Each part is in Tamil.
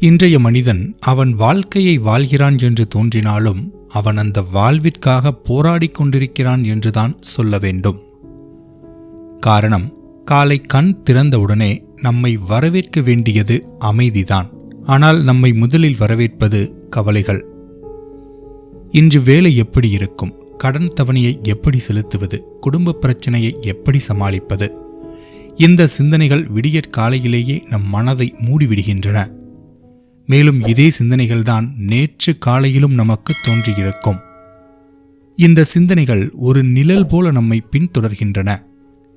இன்றைய மனிதன் அவன் வாழ்க்கையை வாழ்கிறான் என்று தோன்றினாலும் அவன் அந்த வாழ்விற்காக போராடிக் கொண்டிருக்கிறான் என்றுதான் சொல்ல வேண்டும். காரணம் காலை கண் திறந்தவுடனே நம்மை வரவேற்க வேண்டியது அமைதிதான். ஆனால் நம்மை முதலில் வரவேற்பது கவலைகள். இன்று வேலை எப்படி இருக்கும்? கடன் தவணையை எப்படி செலுத்துவது? குடும்ப பிரச்சனையை எப்படி சமாளிப்பது? இந்த சிந்தனைகள் விடியற் காலையிலேயே நம் மனதை மூடிவிடுகின்றன. மேலும் இதே சிந்தனைகள்தான் நேற்று காலையிலும் நமக்கு தோன்றியிருக்கும். இந்த சிந்தனைகள் ஒரு நிழல் போல நம்மை பின்தொடர்கின்றன.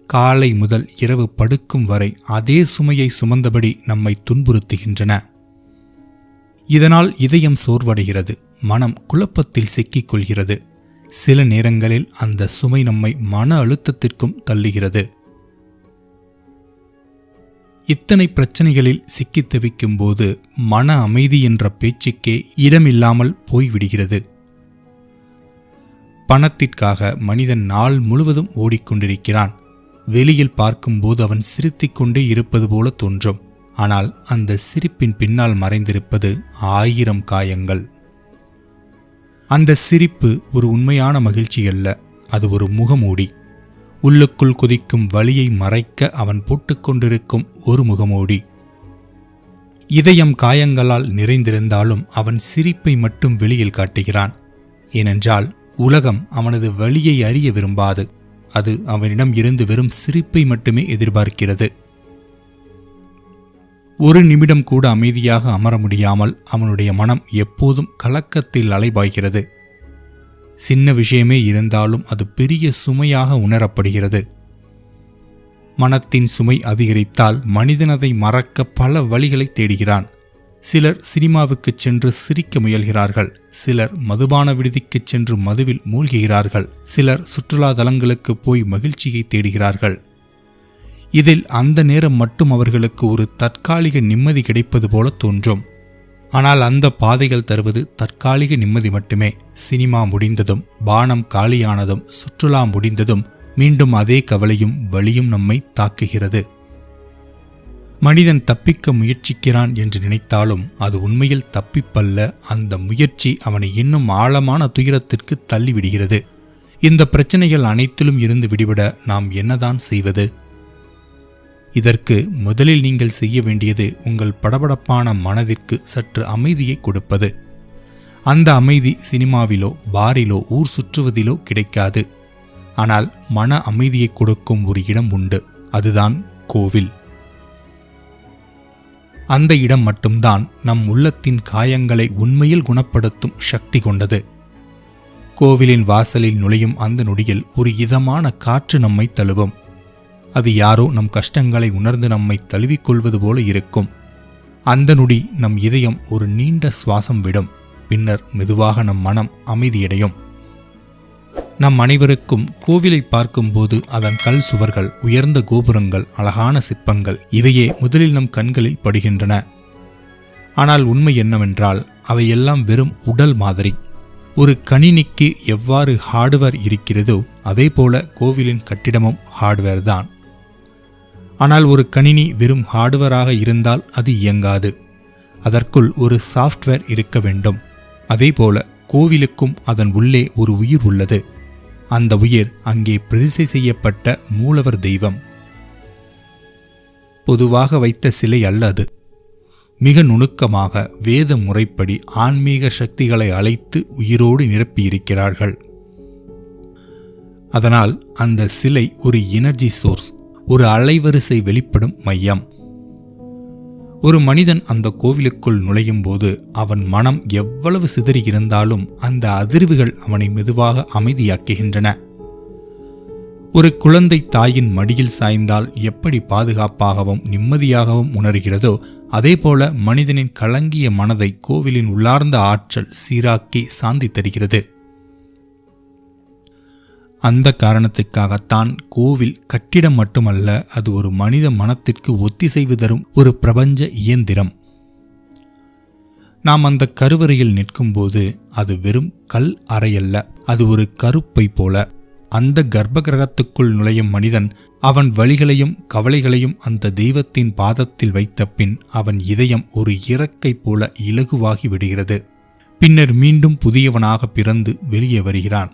காலை முதல் இரவு படுக்கும் வரை அதே சுமையை சுமந்தபடி நம்மை துன்புறுத்துகின்றன. இதனால் இதயம் சோர்வடைகிறது மனம் குழப்பத்தில் சிக்கிக்கொள்கிறது. சில நேரங்களில் அந்த சுமை நம்மை மன அழுத்தத்திற்கும் தள்ளுகிறது. இத்தனை பிரச்சனைகளில் சிக்கித் தவிக்கும் போது மன அமைதி என்ற பேச்சுக்கே இடமில்லாமல் போய்விடுகிறது. பணத்திற்காக மனிதன் நாள் முழுவதும் ஓடிக்கொண்டிருக்கிறான். வெளியில் பார்க்கும்போது அவன் சிரித்திக் கொண்டே இருப்பது போல தோன்றும். ஆனால் அந்த சிரிப்பின் பின்னால் மறைந்திருப்பது ஆயிரம் காயங்கள். அந்த சிரிப்பு ஒரு உண்மையான மகிழ்ச்சி அல்ல அது ஒரு முகமூடி. உள்ளுக்குள் கொதிக்கும் வலியை மறைக்க அவன் போட்டுக்கொண்டிருக்கும் ஒரு முகமூடி. இதயம் காயங்களால் நிறைந்திருந்தாலும் அவன் சிரிப்பை மட்டும் வெளியில் காட்டுகிறான். ஏனென்றால் உலகம் அவனது வழியை அறிய விரும்பாது. அது அவனிடம் இருந்து வெறும் சிரிப்பை மட்டுமே எதிர்பார்க்கிறது. ஒரு நிமிடம் கூட அமைதியாக அமர முடியாமல் அவனுடைய மனம் எப்போதும் கலக்கத்தில் அலைபாய்கிறது. சின்ன விஷயமே இருந்தாலும் அது பெரிய சுமையாக உணரப்படுகிறது. மனத்தின் சுமை அதிகரித்தால் மனிதனதை மறக்க பல வழிகளை தேடுகிறான். சிலர் சினிமாவுக்கு சென்று சிரிக்க முயல்கிறார்கள். சிலர் மதுபான விடுதிக்கு சென்று மதுவில் மூழ்குகிறார்கள். சிலர் சுற்றுலா தலங்களுக்கு போய் மகிழ்ச்சியை தேடுகிறார்கள். இதில் அந்த நேரம் மட்டும் அவர்களுக்கு ஒரு தற்காலிக நிம்மதி கிடைப்பது போல தோன்றும். ஆனால் அந்த பாதைகள் தருவது தற்காலிக நிம்மதி மட்டுமே. சினிமா முடிந்ததும் பானம் காலியானதும் சுற்றுலா முடிந்ததும் மீண்டும் அதே கவலையும் வழியும் நம்மை தாக்குகிறது. மனிதன் தப்பிக்க முயற்சிக்கிறான் என்று நினைத்தாலும் அது உண்மையில் தப்பிப்பல்ல. அந்த முயற்சி அவனை இன்னும் ஆழமான துயரத்திற்கு தள்ளிவிடுகிறது. இந்த பிரச்சனைகள் அனைத்திலும் இருந்து விடுபட நாம் என்னதான் செய்வது? இதற்கு முதலில் நீங்கள் செய்ய வேண்டியது உங்கள் படபடப்பான மனதிற்கு சற்று அமைதியை கொடுப்பது. அந்த அமைதி சினிமாவிலோ பாரிலோ ஊர் சுற்றுவதிலோ கிடைக்காது. ஆனால் மன அமைதியை கொடுக்கும் ஒரு இடம் உண்டு. அதுதான் கோவில். அந்த இடம் மட்டும்தான் நம் உள்ளத்தின் காயங்களை உண்மையில் குணப்படுத்தும் சக்தி கொண்டது. கோவிலின் வாசலில் நுழையும் அந்த நொடியில் ஒரு இதமான காற்று நம்மை தழுவும். அது யாரோ நம் கஷ்டங்களை உணர்ந்து நம்மை தழுவிக்கொள்வது போல இருக்கும். அந்த நொடி நம் இதயம் ஒரு நீண்ட சுவாசம் விடும். பின்னர் மெதுவாக நம் மனம் அமைதியடையும். நம் அனைவருக்கும் கோவிலை பார்க்கும்போது அதன் கல் சுவர்கள் உயர்ந்த கோபுரங்கள் அழகான சிற்பங்கள் இவையே முதலில் நம் கண்களில் படுகின்றன. ஆனால் உண்மை என்னவென்றால் அவையெல்லாம் வெறும் உடல் மாதிரி. ஒரு கணினிக்கு எவ்வாறு ஹார்ட்வேர் இருக்கிறதோ அதே போல கோவிலின் கட்டிடமும் ஹார்ட்வேர் தான். ஆனால் ஒரு கணினி வெறும் ஹார்ட்வேராக இருந்தால் அது இயங்காது. அதற்குள் ஒரு சாஃப்ட்வேர் இருக்க வேண்டும். அதேபோல கோவிலுக்கும் அதன் உள்ளே ஒரு உயிர் உள்ளது. அந்த உயிர் அங்கே பிரதிசை செய்யப்பட்ட மூலவர் தெய்வம். பொதுவாக வைத்த சிலை அல்ல அது. மிக நுணுக்கமாக வேத முறைப்படி ஆன்மீக சக்திகளை அழைத்து உயிரோடு நிரப்பியிருக்கிறார்கள். அதனால் அந்த சிலை ஒரு எனர்ஜி சோர்ஸ் ஒரு அலைவரிசை வெளிப்படும் மையம். ஒரு மனிதன் அந்த கோவிலுக்குள் நுழையும் போது அவன் மனம் எவ்வளவு சிதறி இருந்தாலும் அந்த அதிர்வுகள் அவனை மெதுவாக அமைதியாக்குகின்றன. ஒரு குழந்தை தாயின் மடியில் சாய்ந்தால் எப்படி பாதுகாப்பாகவும் நிம்மதியாகவும் உணர்கிறதோ அதேபோல மனிதனின் கலங்கிய மனதை கோவிலின் உள்ளார்ந்த ஆற்றல் சீராக்கி சாந்தி தருகிறது. அந்த காரணத்துக்காகத்தான் கோவில் கட்டிடம் மட்டுமல்ல அது ஒரு மனித மனத்திற்கு ஒத்திசைவு தரும் ஒரு பிரபஞ்ச இயந்திரம். நாம் அந்த கருவறையில் நிற்கும்போது அது வெறும் கல் அறையல்ல அது ஒரு கருப்பை போல. அந்த கர்ப்ப கிரகத்துக்குள் நுழையும் மனிதன் அவன் வழிகளையும் கவலைகளையும் அந்த தெய்வத்தின் பாதத்தில் வைத்த பின் அவன் இதயம் ஒரு இறக்கை போல இலகுவாகி விடுகிறது. பின்னர் மீண்டும் புதியவனாக பிறந்து வெளியே வருகிறான்.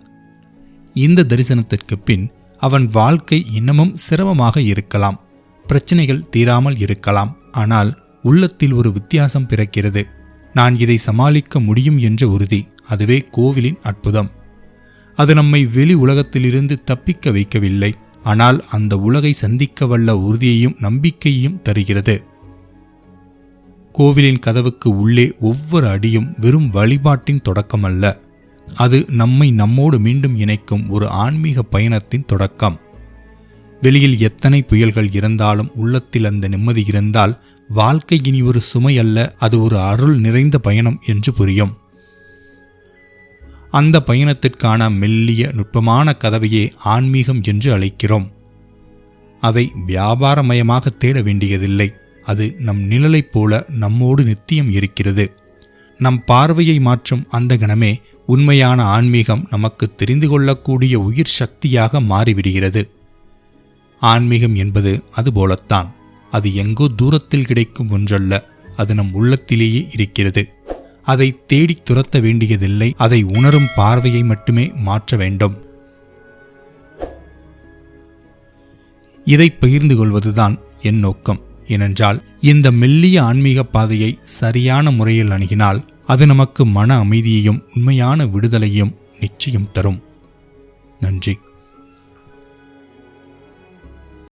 இந்த தரிசனத்திற்கு பின் அவன் வாழ்க்கை இன்னமும் சிரமமாக இருக்கலாம். பிரச்சனைகள் தீராமல் இருக்கலாம். ஆனால் உள்ளத்தில் ஒரு வித்தியாசம் பிறக்கிறது. நான் இதை சமாளிக்க முடியும் என்ற உறுதி அதுவே கோவிலின் அற்புதம். அது நம்மை வெளி உலகத்திலிருந்து தப்பிக்க வைக்கவில்லை. ஆனால் அந்த உலகை சந்திக்க வல்ல உறுதியையும் நம்பிக்கையையும் தருகிறது. கோவிலின் கதவுக்கு உள்ளே ஒவ்வொரு அடியும் வெறும் வழிபாட்டின் தொடக்கமல்ல. அது நம்மை நம்மோடு மீண்டும் இணைக்கும் ஒரு ஆன்மீக பயணத்தின் தொடக்கம். வெளியில் எத்தனை புயல்கள் இருந்தாலும் உள்ளத்தில் அந்த நிம்மதி இருந்தால் வாழ்க்கை இனி ஒரு சுமை அல்ல அது ஒரு அருள் நிறைந்த பயணம் என்று புரியும். அந்த பயணத்திற்கான மெல்லிய நுட்பமான கதவையே ஆன்மீகம் என்று அழைக்கிறோம். அதை வியாபாரமயமாக தேட வேண்டியதில்லை. அது நம் நிழலைப் போல நம்மோடு நித்தியம் இருக்கிறது. நம் பார்வையை மாற்றும் அந்த கணமே உண்மையான ஆன்மீகம் நமக்கு தெரிந்து கொள்ளக்கூடிய உயிர் சக்தியாக மாறிவிடுகிறது. ஆன்மீகம் என்பது அதுபோலத்தான் அது எங்கோ தூரத்தில் கிடைக்கும் ஒன்றல்ல. அது நம் உள்ளத்திலேயே இருக்கிறது. அதை தேடி துரத்த வேண்டியதில்லை. அதை உணரும் பார்வையை மட்டுமே மாற்ற வேண்டும். இதை பகிர்ந்து கொள்வதுதான் என் நோக்கம். ஏனென்றால் இந்த மெல்லிய ஆன்மீக பாதையை சரியான முறையில் அணுகினால் அது நமக்கு மன அமைதியையும் உண்மையான விடுதலையும் நிச்சயம் தரும். நன்றி.